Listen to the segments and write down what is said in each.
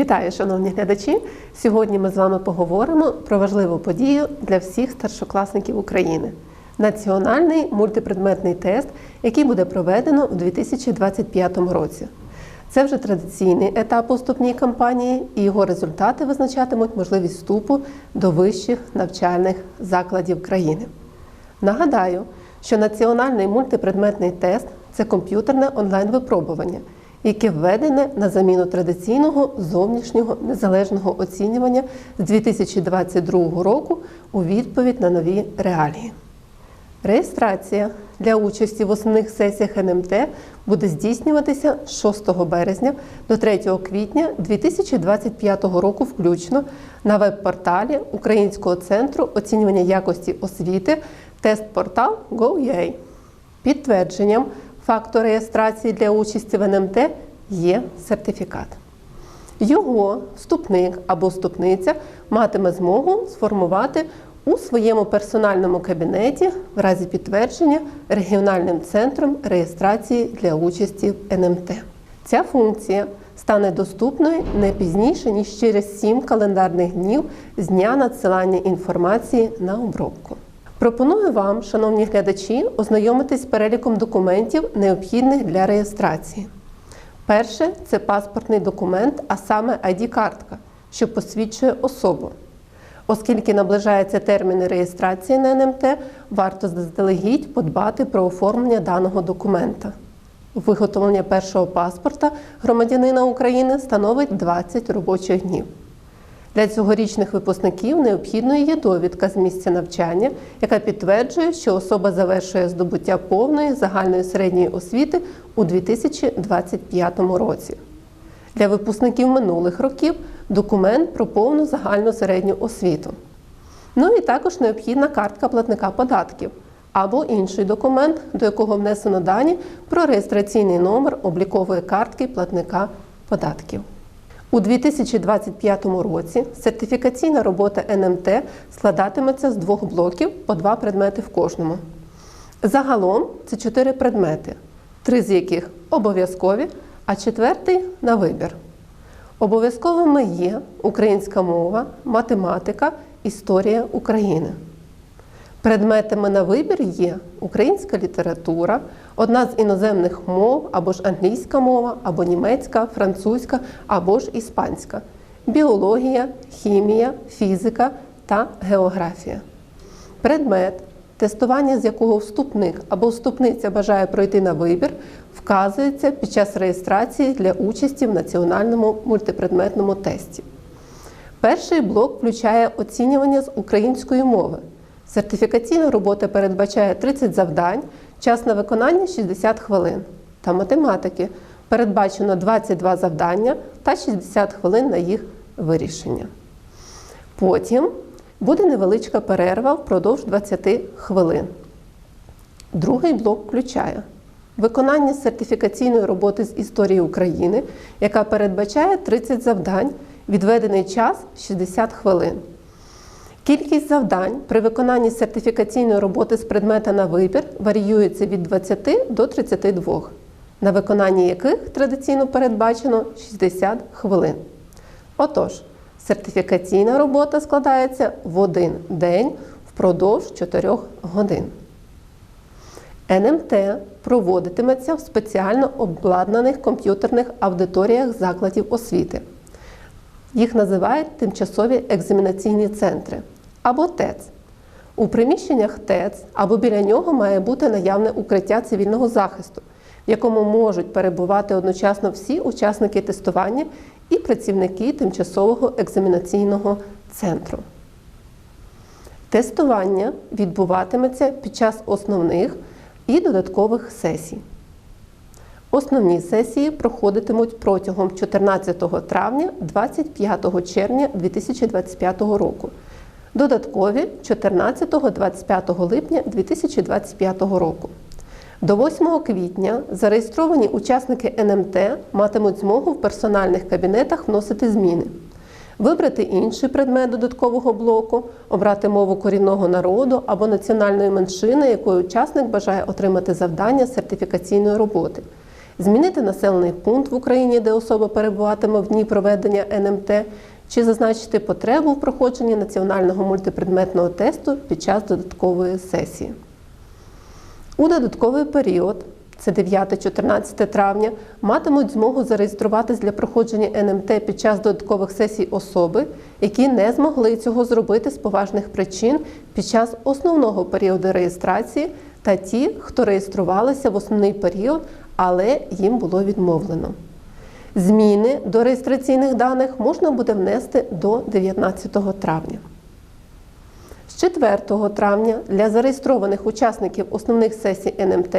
Вітаю, шановні глядачі! Сьогодні ми з вами поговоримо про важливу подію для всіх старшокласників України національний мультипредметний тест, який буде проведено у 2025 році. Це вже традиційний етап у вступній кампанії, і його результати визначатимуть можливість вступу до вищих навчальних закладів країни. Нагадаю, що національний мультипредметний тест це комп'ютерне онлайн-випробування, яке введене на заміну традиційного зовнішнього незалежного оцінювання з 2022 року у відповідь на нові реалії. Реєстрація для участі в основних сесіях НМТ буде здійснюватися з 6 березня до 3 квітня 2025 року включно на веб-порталі Українського центру оцінювання якості освіти тест-портал GoUA. Підтвердженням факту реєстрації для участі в НМТ є сертифікат. Його вступник або вступниця матиме змогу сформувати у своєму персональному кабінеті в разі підтвердження регіональним центром реєстрації для участі в НМТ. Ця функція стане доступною не пізніше ніж через 7 календарних днів з дня надсилання інформації на обробку. Пропоную вам, шановні глядачі, ознайомитись з переліком документів, необхідних для реєстрації. Перше це паспортний документ, а саме ID-картка, що посвідчує особу. Оскільки наближаються терміни реєстрації на НМТ, варто заздалегідь подбати про оформлення даного документа. Виготовлення першого паспорта громадянина України становить 20 робочих днів. Для цьогорічних випускників необхідною є довідка з місця навчання, яка підтверджує, що особа завершує здобуття повної загальної середньої освіти у 2025 році. Для випускників минулих років документ про повну загальну середню освіту. Ну і також необхідна картка платника податків або інший документ, до якого внесено дані про реєстраційний номер облікової картки платника податків. У 2025 році сертифікаційна робота НМТ складатиметься з двох блоків по два предмети в кожному. Загалом це чотири предмети, три з яких обов'язкові, а четвертий на вибір. Обов'язковими є українська мова, математика, історія України. Предметами на вибір є українська література, одна з іноземних мов або ж англійська мова, або німецька, французька, або ж іспанська, біологія, хімія, фізика та географія. Предмет, тестування з якого вступник або вступниця бажає пройти на вибір, вказується під час реєстрації для участі в національному мультипредметному тесті. Перший блок включає оцінювання з української мови. Сертифікаційна робота передбачає 30 завдань, час на виконання 60 хвилин. Та математики передбачено 22 завдання та 60 хвилин на їх вирішення. Потім буде невеличка перерва впродовж 20 хвилин. Другий блок включає виконання сертифікаційної роботи з історії України, яка передбачає 30 завдань, відведений час 60 хвилин. Кількість завдань при виконанні сертифікаційної роботи з предмета на вибір варіюється від 20 до 32, на виконанні яких традиційно передбачено 60 хвилин. Отож, сертифікаційна робота складається в один день впродовж 4 годин. НМТ проводитиметься в спеціально обладнаних комп'ютерних аудиторіях закладів освіти. Їх називають тимчасові екзаменаційні центри або ТЕЦ. У приміщеннях ТЕЦ або біля нього має бути наявне укриття цивільного захисту, в якому можуть перебувати одночасно всі учасники тестування і працівники тимчасового екзаменаційного центру. Тестування відбуватиметься під час основних і додаткових сесій. Основні сесії проходитимуть протягом 14 травня 25 червня 2025 року. Додаткові 14-25 липня 2025 року. До 8 квітня зареєстровані учасники НМТ матимуть змогу в персональних кабінетах вносити зміни, вибрати інший предмет додаткового блоку, обрати мову корінного народу або національної меншини, якою учасник бажає отримати завдання сертифікаційної роботи змінити населений пункт в Україні, де особа перебуватиме в дні проведення НМТ, чи зазначити потребу в проходженні національного мультипредметного тесту під час додаткової сесії. У додатковий період, це 9-14 травня, матимуть змогу зареєструватись для проходження НМТ під час додаткових сесій особи, які не змогли цього зробити з поважних причин під час основного періоду реєстрації, та ті, хто реєструвалися в основний період, але їм було відмовлено. Зміни до реєстраційних даних можна буде внести до 19 травня. З 4 травня для зареєстрованих учасників основних сесій НМТ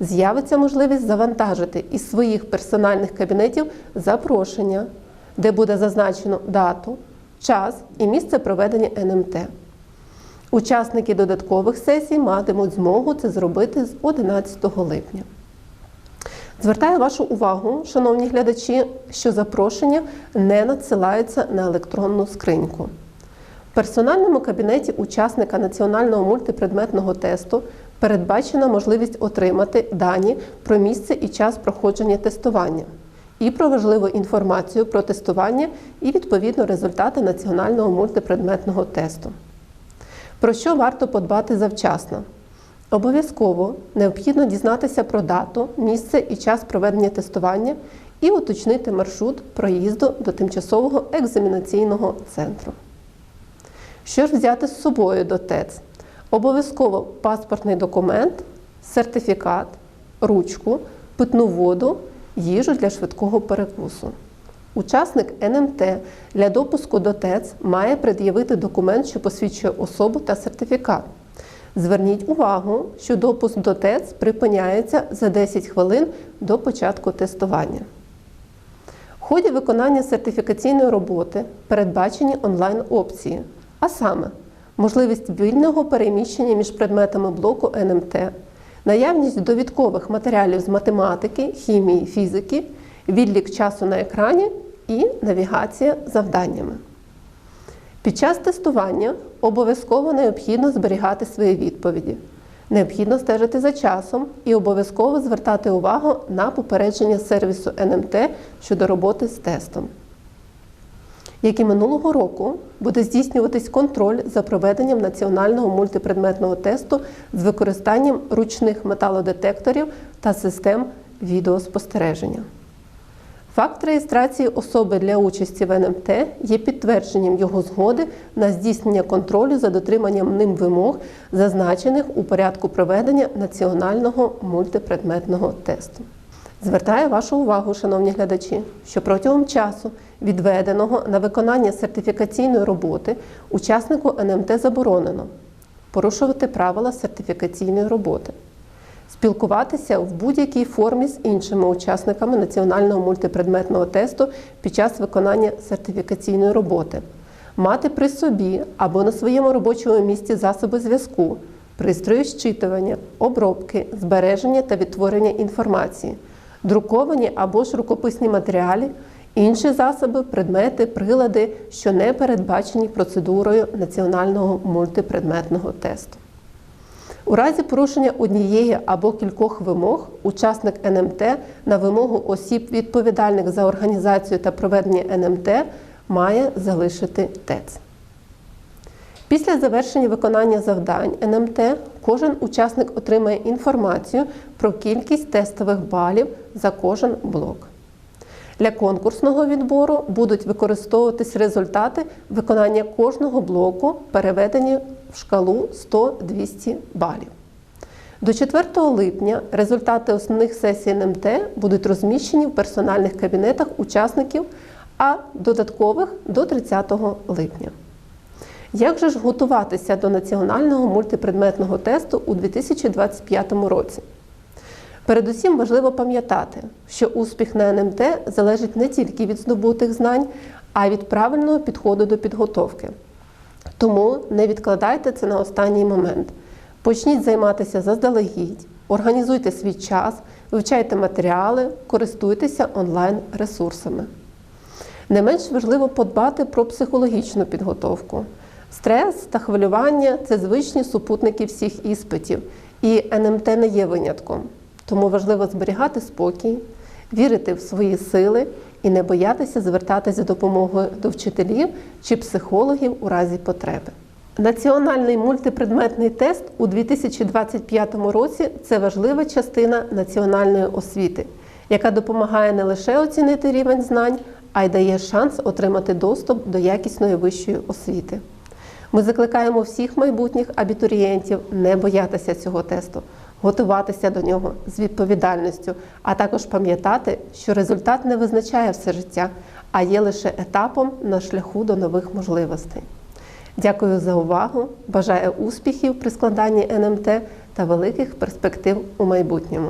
з'явиться можливість завантажити із своїх персональних кабінетів запрошення, де буде зазначено дату, час і місце проведення НМТ. Учасники додаткових сесій матимуть змогу це зробити з 11 липня. Звертаю вашу увагу, шановні глядачі, що запрошення не надсилаються на електронну скриньку. В персональному кабінеті учасника національного мультипредметного тесту передбачена можливість отримати дані про місце і час проходження тестування і про важливу інформацію про тестування і відповідно результати національного мультипредметного тесту. Про що варто подбати завчасно? Обов'язково необхідно дізнатися про дату, місце і час проведення тестування і уточнити маршрут проїзду до тимчасового екзамінаційного центру. Що ж взяти з собою до ТЕЦ? Обов'язково паспортний документ, сертифікат, ручку, питну воду, їжу для швидкого перекусу. Учасник НМТ для допуску до ТЕЦ має пред'явити документ, що посвідчує особу та сертифікат. Зверніть увагу, що допуск до ТЕЦ припиняється за 10 хвилин до початку тестування. В ході виконання сертифікаційної роботи передбачені онлайн-опції, а саме можливість вільного переміщення між предметами блоку НМТ, наявність довідкових матеріалів з математики, хімії, фізики, відлік часу на екрані і навігація завданнями. Під час тестування обов'язково необхідно зберігати свої відповіді. Необхідно стежити за часом і обов'язково звертати увагу на попередження сервісу НМТ щодо роботи з тестом. Як і минулого року, буде здійснюватись контроль за проведенням національного мультипредметного тесту з використанням ручних металодетекторів та систем відеоспостереження. Факт реєстрації особи для участі в НМТ є підтвердженням його згоди на здійснення контролю за дотриманням ним вимог, зазначених у порядку проведення національного мультипредметного тесту. Звертаю вашу увагу, шановні глядачі, що протягом часу, відведеного на виконання сертифікаційної роботи, учаснику НМТ заборонено порушувати правила сертифікаційної роботи спілкуватися в будь-якій формі з іншими учасниками національного мультипредметного тесту під час виконання сертифікаційної роботи, мати при собі або на своєму робочому місці засоби зв'язку, пристрої щитування, обробки, збереження та відтворення інформації, друковані або ж рукописні матеріали. Інші засоби, предмети, прилади, що не передбачені процедурою національного мультипредметного тесту. У разі порушення однієї або кількох вимог учасник НМТ на вимогу осіб, відповідальних за організацію та проведення НМТ, має залишити ТЕЦ. Після завершення виконання завдань НМТ кожен учасник отримає інформацію про кількість тестових балів за кожен блок. Для конкурсного відбору будуть використовуватись результати виконання кожного блоку, переведені в шкалу 100-200 балів. До 4 липня результати основних сесій НМТ будуть розміщені в персональних кабінетах учасників, а додаткових до 30 липня. Як же ж готуватися до національного мультипредметного тесту у 2025 році? Передусім важливо пам'ятати, що успіх на НМТ залежить не тільки від здобутих знань, а й від правильного підходу до підготовки. Тому не відкладайте це на останній момент. Почніть займатися заздалегідь, організуйте свій час, вивчайте матеріали, користуйтеся онлайн-ресурсами. Не менш важливо подбати про психологічну підготовку. Стрес та хвилювання це звичні супутники всіх іспитів, і НМТ не є винятком. Тому важливо зберігати спокій, вірити в свої сили і не боятися звертатися за допомогою до вчителів чи психологів у разі потреби. Національний мультипредметний тест у 2025 році це важлива частина національної освіти, яка допомагає не лише оцінити рівень знань, а й дає шанс отримати доступ до якісної вищої освіти. Ми закликаємо всіх майбутніх абітурієнтів не боятися цього тесту, готуватися до нього з відповідальністю, а також пам'ятати, що результат не визначає все життя, а є лише етапом на шляху до нових можливостей. Дякую за увагу. Бажаю успіхів при складанні НМТ та великих перспектив у майбутньому.